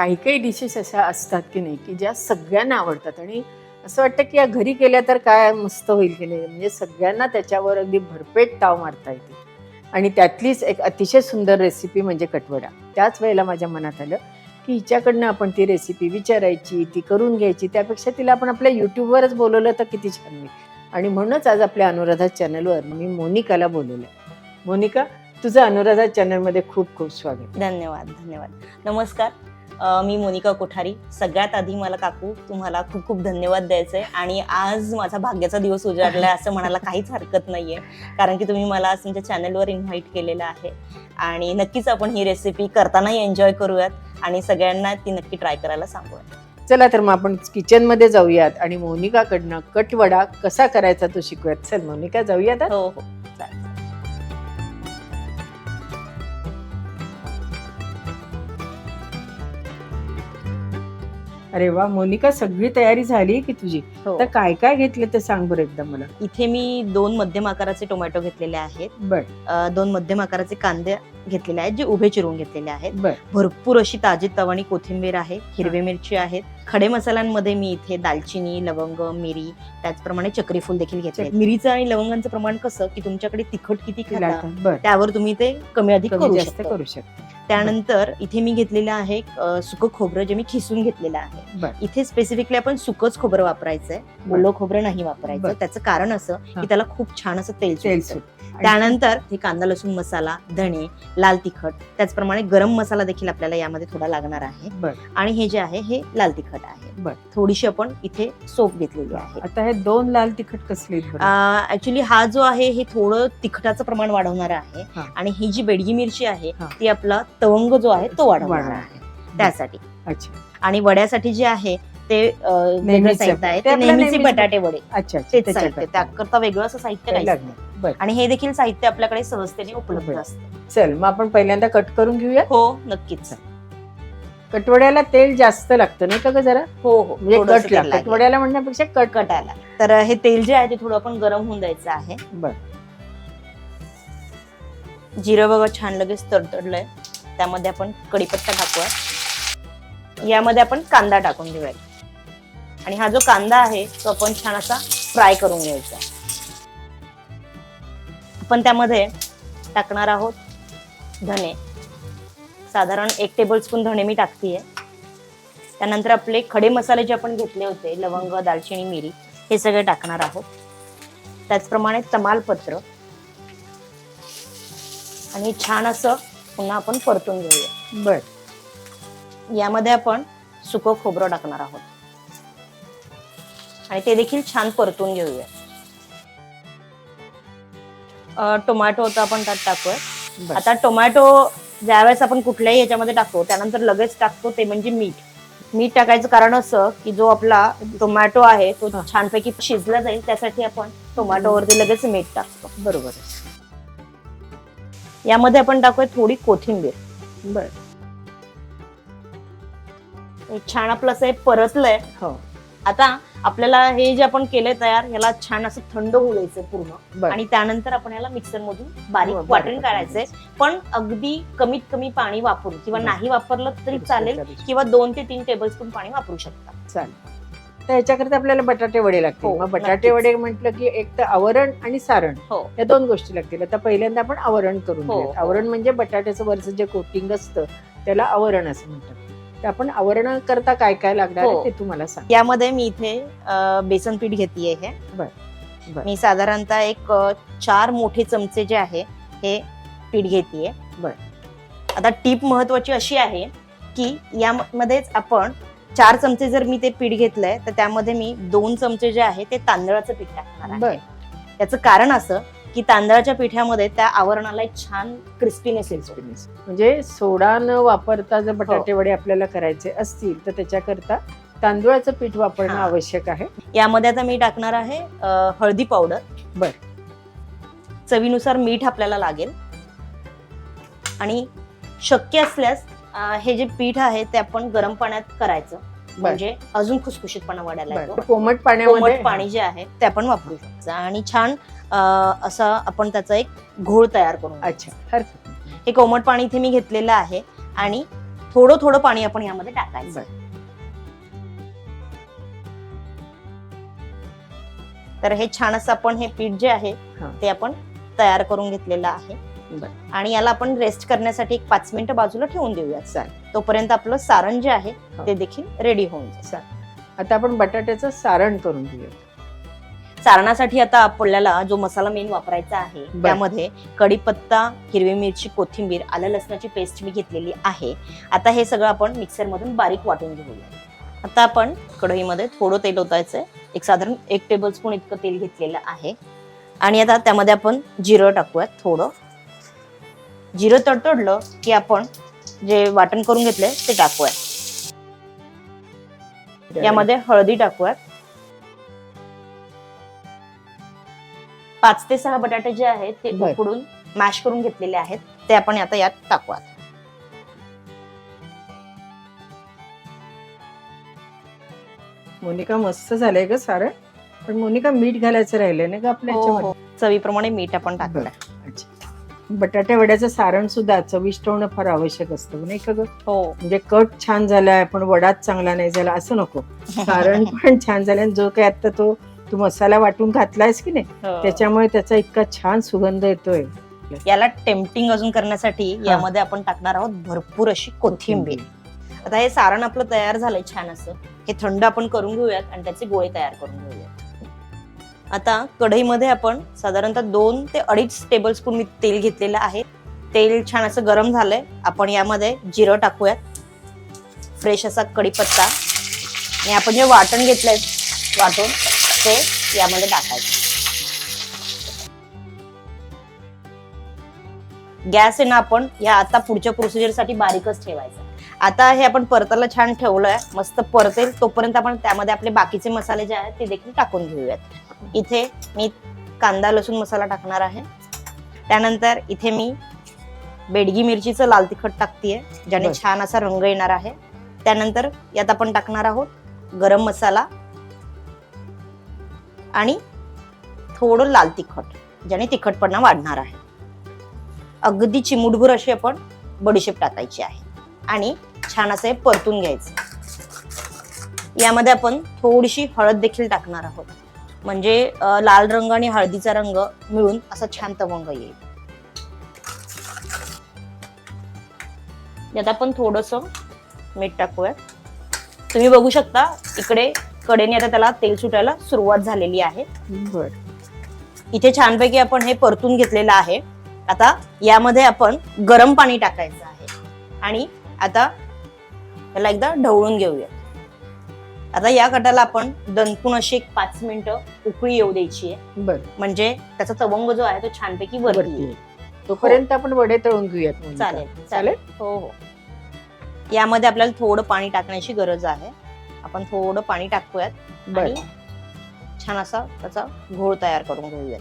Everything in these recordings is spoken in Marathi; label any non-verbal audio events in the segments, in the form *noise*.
काही काही डिशेस अशा असतात की नाही की ज्या सगळ्यांना आवडतात. आणि असं वाटतं की या घरी केल्या तर काय मस्त होईल की नाही? म्हणजे सगळ्यांना त्याच्यावर अगदी भरपेट ताव मारता येते. आणि त्यातलीच एक अतिशय सुंदर रेसिपी म्हणजे कटवडा त्याच वेळेला माझ्या मनात आलं की हिच्याकडनं आपण ती रेसिपी विचारायची ती करून घ्यायची त्यापेक्षा तिला आपण आपल्या यूट्यूबवरच बोलवलं तर किती छान होईल. आणि म्हणूनच आज आपल्या अनुराधा चॅनलवर मी मोनिकाला बोलवलं मोनिका तुझं अनुराधा चॅनलमध्ये खूप खूप स्वागत. धन्यवाद धन्यवाद. नमस्कार. मी मोनिका कोठारी. सगळ्यात आधी मला काकू तुम्हाला खूप खूप धन्यवाद द्यायचे आणि आज माझा भाग्याचा दिवस उजाडलाय असं म्हणायला काहीच हरकत नाहीये. कारण की तुम्ही मला आज तुमच्या चॅनलवर इन्व्हाइट केलेलं आहे. आणि नक्कीच आपण ही रेसिपी करतानाही एन्जॉय करूयात. आणि सगळ्यांना ती नक्की ट्राय करायला सांगूयात. चला तर मग आपण किचनमध्ये जाऊयात आणि मोनिकाकडनं कटवडा कसा करायचा तो शिकूयात. चल मोनिका जाऊयात. हो हो. अरे वा मोनिका सगळी तयारी झाली की तुझी? हो. तर काय काय घेतलं ते सांग बरं एकदा मला. इथे मी दोन मध्यम आकाराचे टोमॅटो घेतलेले आहेत. बर. अ, दोन मध्यम आकाराचे कांदे घेतलेले आहेत जे उभे चिरून घेतलेले आहेत. बर. भरपूर अशी ताजी तवणी कोथिंबीर आहे हिरवी मिरची आहेत. खडे मसाल्यांमध्ये मी इथे दालचिनी लवंग मिरी त्याचप्रमाणे चक्रीफूल देखील घेतले आहेत. मिरीचं आणि लवंगांचं प्रमाण कसं की तुमच्याकडे तिखट किती खाता बर. त्यावर तुम्ही ते कमी अधिक कमी करू जास्त शकता. करू शकतो. त्यानंतर इथे मी घेतलेलं आहे सुकं खोबरं जे मी खिसून घेतलेलं आहे इथे स्पेसिफिकली आपण सुकंच खोबरं वापरायचंय ओलं खोबरं नाही वापरायचं. त्याचं कारण असं. की त्याला खूप छान असं तेल तेल सुटतं. त्यानंतर हे कांदा लसूण मसाला धणे लाल तिखट त्याचप्रमाणे गरम मसाला देखील आपल्याला यामध्ये थोडा लागणार आहे. आणि हे जे आहे हे लाल तिखट आहे. थोडीशी आपण इथे सोप घेतलेली आहे. आता हे दोन लाल तिखट कसले? ऍक्च्युली हा जो आहे हे थोडं तिखटाचं प्रमाण वाढवणार आहे. आणि ही जी बेडगी मिरची आहे. ती आपला तवंग जो आहे तो वाढवणार. आहे. त्यासाठी. अच्छा. आणि वड्यासाठी जे आहे ते वेगळं. साहित्य आहे. ते नेहमीचे. बटाटे वडे. अच्छा त्याकरता वेगळं असं साहित्य. नाही. बर. आणि हे देखील साहित्य आपल्याकडे सहजतेने उपलब्ध. असतं. चल मग आपण पहिल्यांदा कट करून घेऊया? हो नक्कीच. कटवड्याला तेल जास्त लागतं नाही का ग जरा? हो हो. म्हणजे थोडंसं तेल लागेल. कटवड्याला म्हणण्यापेक्षा कट. कटायला. तर हे तेल जे आहे ते थोडं आपण गरम होऊन द्यायचं आहे. बर. जिरं बघा छान लगेच तडतडलंय. त्यामध्ये आपण कढीपत्ता टाकूया. यामध्ये आपण कांदा टाकून घेऊया. आणि हा जो कांदा आहे तो आपण छान असा फ्राय करून घ्यायचा आपण त्यामध्ये टाकणार आहोत धने. साधारण एक टेबल स्पून धणे मी टाकतीये. त्यानंतर आपले खडे मसाले जे आपण घेतले होते लवंग दालचिनी मिरी हे सगळे टाकणार आहोत. त्याचप्रमाणे तमालपत्र. आणि छान असं पुन्हा आपण परतून घेऊया. बर. यामध्ये आपण सुकं खोबरं टाकणार आहोत. आणि ते देखील छान परतून घेऊया. टोमॅटो होता आपण त्यात टाकूया. बर. आता टोमॅटो ज्यावेळेस आपण कुठल्याही याच्यामध्ये टाकतो त्यानंतर लगेच टाकतो ते म्हणजे मीठ. मीठ टाकायचं कारण असं की जो आपला टोमॅटो आहे तो. छानपैकी शिजला जाईल त्यासाठी आपण टोमॅटोवरती लगेच मीठ टाकतो. बरोबर. यामध्ये आपण टाकूया थोडी कोथिंबीर. बर. छान आपलं असं परतलंय. हो. आता आपल्याला हे जे आपण केलंय तयार याला छान असं थंड होऊ द्यायचं पूर्ण. बर. आणि त्यानंतर आपण याला मिक्सर मधून बारीक हो, बारीक वाटण. काढायचंय. पण अगदी कमीत कमी पाणी वापरून किंवा बर. नाही वापरलं तरी चालेल किंवा दोन ते तीन टेबल स्पून पाणी वापरू शकता. चालेल. तर याच्याकरता आपल्याला बटाटे वडे लागतील. हो, मग बटाटे नक्कीच. वडे म्हटलं की एक तर आवरण आणि सारण हो. या दोन गोष्टी लागतील. आता पहिल्यांदा आपण आवरण करून हो, घेऊयात. हो. आवरण म्हणजे बटाट्याचं वरचं जे कोटिंग असतं त्याला आवरण असं म्हणतात. आपण आवरण करता काय काय लागणार आहे हो. ते तुम्हाला सांग यामध्ये मी इथे अं, बेसन पीठ घेतलीये हे बर बर. मी साधारणतः एक अं, चार मोठे चमचे जे आहे हे पीठ घेतीये बर. आता टीप महत्वाची अशी आहे की यामध्येच आपण चार चमचे जर मी ते पीठ घेतलंय तर त्यामध्ये मी दोन चमचे जे आहे ते तांदळाचं पीठ टाकणार बर आहे याचं कारण असं की तांदळाच्या पिठामध्ये त्या आवरणाला एक छान क्रिस्पीनेस येतो. म्हणजे सोडा न वापरता जर हो. बटाटे वडे आपल्याला करायचे असतील तर त्याच्याकरता तांदूळाचं पीठ वापरणं हा. आवश्यक आहे. यामध्ये आता मी टाकणार आहे अं, हळदी पावडर. बर. चवीनुसार मीठ आपल्याला लागेल. आणि शक्य असल्यास अं, हे जे पीठ आहे ते आपण गरम पाण्यात करायचं. म्हणजे अजून खुसखुशीतपणा वाढायला येतो कोमट पाण्यामध्ये पाणी जे आहे ते आपण वापरू शकतो. आणि छान असा आपण त्याचा एक घोळ तयार करून अच्छा. हे कोमट पाणी इथे मी घेतलेलं आहे आणि थोडं थोडं पाणी आपण यामध्ये टाकायचं. तर हे छान असं आपण हे पीठ जे आहे. ते आपण तयार करून घेतलेलं आहे. बरं. आणि याला आपण रेस्ट करण्यासाठी एक पाच मिनिटं बाजूला ठेवून देऊया चालेल. तोपर्यंत आपलं सारण जे आहे हा. ते देखील रेडी होऊन जाईल. आता आपण बटाट्याचं सारण करून घेऊया सारणासाठी आता आपल्याला जो मसाला मेन वापरायचा आहे बर. त्यामध्ये कढीपत्ता हिरवी मिरची कोथिंबीर आलं लसणाची पेस्ट मी घेतलेली आहे. आता हे सगळं आपण मिक्सर मधून बारीक वाटून घेऊया. आता आपण कढईमध्ये थोडं तेल ओतायचंय. एक साधारण एक टेबल स्पून इतकं तेल घेतलेलं आहे. आणि आता त्यामध्ये आपण जिरं टाकूयात थोडं. जिरं तडतडलं की आपण जे वाटण करून घेतलंय ते टाकूयात यामध्ये हळदी टाकूयात पाच ते सहा बटाटे जे आहेत ते. उकडून मॅश करून घेतलेले आहेत ते आपण आता यात टाकूयात मोनिका मस्त झालंय ग सारण पण मोनिका मीठ घालायचं राहिलंय ना ग आपल्या हो? हो. चवीप्रमाणे मीठ आपण टाकलं अच्छा. बटाट्या वड्याचं सारण सुद्धा चविष्ट होणं फार आवश्यक असतं नाही का ग? हो. म्हणजे कट छान झालाय पण वडाच चांगला नाही झाला असं नको. सारण *laughs* पण छान झालं आणि जो काही आता तो तू मसाला वाटून घातलायस की नाही हो. त्याच्यामुळे त्याचा इतका छान सुगंध येतोय. याला टेम्पटिंग अजून करण्यासाठी. यामध्ये आपण टाकणार आहोत भरपूर अशी कोथिंबीर. आता हे सारण आपलं तयार झालंय छान असं. हे थंड आपण करून घेऊयात आणि त्याचे गोळे तयार करून घेऊयात. आता कढईमध्ये आपण साधारणतः दोन ते अडीच टेबल स्पून मी तेल घेतलेलं आहे. तेल छान असं गरम झालंय. आपण यामध्ये जिरं टाकूयात. फ्रेश असा कढीपत्ता. आणि आपण जे वाटण घेतलंय वाटून ते यामध्ये टाकायचं. गॅस आहे ना आपण या आता पुढच्या प्रोसिजरसाठी बारीकच ठेवायचा. आता हे आपण परताला छान ठेवलंय. मस्त परतेल. तोपर्यंत आपण त्यामध्ये आपले बाकीचे मसाले जे आहेत ते देखील टाकून घेऊयात. इथे मी कांदा लसूण मसाला टाकणार आहे. त्यानंतर इथे मी बेडगी मिरचीचं लाल तिखट टाकतीये ज्याने. छान असा रंग येणार आहे. त्यानंतर यात आपण टाकणार आहोत गरम मसाला आणि थोडं लाल तिखट ज्याने तिखटपणा वाढणार आहे. अगदी चिमुटभर अशी आपण बडीशेप टाकायची आहे. आणि छान असं हे परतून घ्यायचं. यामध्ये आपण थोडीशी हळद देखील टाकणार आहोत. म्हणजे लाल रंग आणि हळदीचा रंग मिळून असा छान तवंग येईल. यात आपण थोडस मीठ टाकूयात तुम्ही बघू शकता इकडे कडेने आता त्याला तेल सुटायला सुरुवात झालेली आहे. इथे छानपैकी आपण हे परतून घेतलेलं आहे. आता यामध्ये आपण गरम पाणी टाकायचं आहे. आणि आता त्याला एकदा ढवळून घेऊया आता या कटाला आपण दणकून अशी एक पाच मिनिटं उकळी येऊ द्यायची आहे. बर. म्हणजे त्याचा तवंग जो आहे तो छानपैकी वरती येईल. तोपर्यंत आपण वडे तळून घेऊयात मोनिका. चालेल चालेल? चालेल. हो हो. यामध्ये आपल्याला थोडं पाणी टाकण्याची गरज आहे. आपण थोडं पाणी टाकूयात बर. आणि छान असा त्याचा घोळ तयार करून घेऊयात.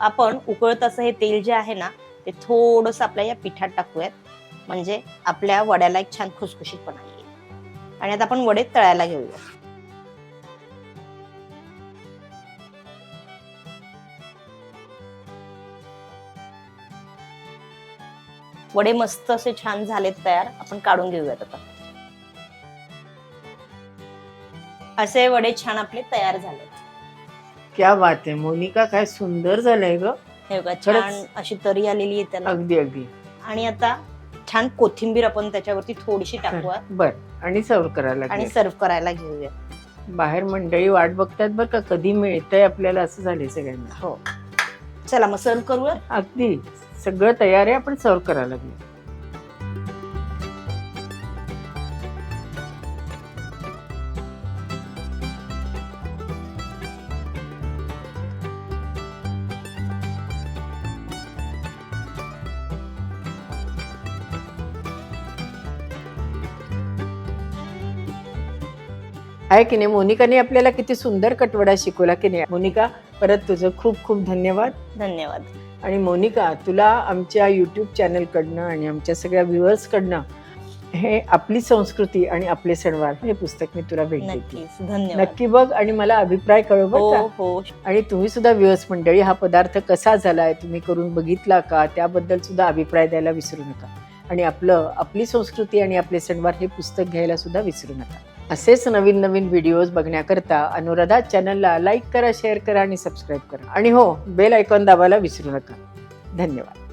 आपण उकळत असं हे तेल जे आहे ना ते थोडस आपल्या या पिठात टाकूयात. म्हणजे आपल्या वड्याला एक छान खुसखुशीतपणा येईल. आणि आता आपण वडे तळायला घेऊया. वडे मस्त असे छान झालेत तयार. आपण काढून घेऊयात आता. असे वडे छान आपले तयार झालेत. क्या बात आहे. मोनिका काय सुंदर झालंय ग. हे बघा खरंच. छान अशी तरी आलेली आहे त्याला. अगदी अगदी. आणि आता छान कोथिंबीर आपण त्याच्यावरती थोडीशी टाकूया. बर. आणि सर्व करायला आणि लागेल सर्व करायला घेऊया. बाहेर मंडळी वाट बघतात बर का कधी मिळतंय आपल्याला असं झालंय सगळ्यांना. हो. चला मग सर्व करूया? अगदी. सगळं तयार आहे आपण सर्व करायला लागलो आहे की नाही? मोनिकाने आपल्याला किती सुंदर कटवडा शिकवला की नाही? मोनिका परत तुझं खूप खूप धन्यवाद. धन्यवाद. आणि मोनिका तुला आमच्या यूट्यूब चॅनलकडनं आणि आमच्या सगळ्या व्ह्युअर्सकडनं हे आपली संस्कृती आणि आपले सणवार हे पुस्तक मी तुला भेट देते. नक्की बघ आणि मला अभिप्राय कळव हो हो. आणि तुम्ही सुद्धा व्ह्युअर्स मंडळी हा पदार्थ कसा झालाय तुम्ही करून बघितला का? त्याबद्दल सुद्धा अभिप्राय द्यायला विसरू नका. आणि आपलं आपली संस्कृती आणि आपले सणवार हे पुस्तक घ्यायला सुद्धा विसरू नका. असेच नवीन नवीन व्हिडिओज बघण्याकरता अनुराधा चॅनलला लाईक करा शेअर करा आणि सबस्क्राईब करा. आणि हो बेल आयकॉन दाबायला विसरू नका. धन्यवाद.